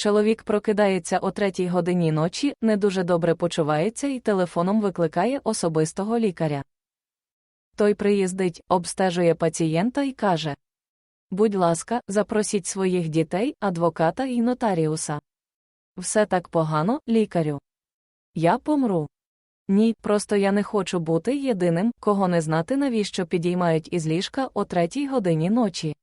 Чоловік прокидається о третій годині ночі, не дуже добре почувається і телефоном викликає особистого лікаря. Той приїздить, обстежує пацієнта і каже: Будь ласка, запросіть своїх дітей, адвоката і нотаріуса. Все так погано, лікарю. Я помру. Ні, просто я не хочу бути єдиним, кого не знати, навіщо підіймають із ліжка о третій годині ночі.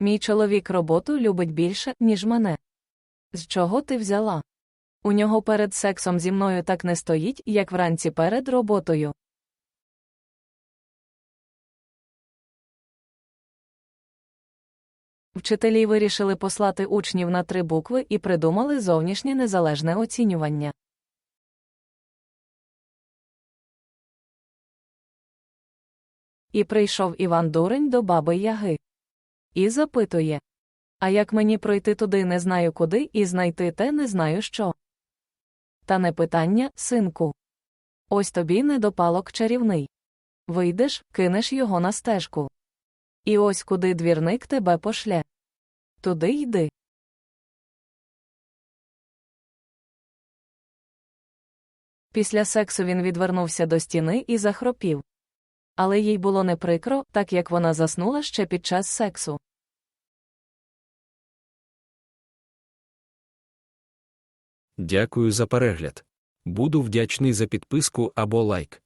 Мій чоловік роботу любить більше, ніж мене. З чого ти взяла? У нього перед сексом зі мною так не стоїть, як вранці перед роботою. Вчителі вирішили послати учнів на три букви і придумали зовнішнє незалежне оцінювання. І прийшов Іван Дурень до баби Яги. І запитує А як мені пройти туди не знаю куди і знайти те не знаю що. Та не питання, синку. Ось тобі недопалок чарівний. Вийдеш, кинеш його на стежку. І ось куди двірник тебе пошле. Туди йди. Після сексу він відвернувся до стіни і захропів. Але їй було не прикро, так як вона заснула ще під час сексу. Дякую за перегляд. Буду вдячний за підписку або лайк.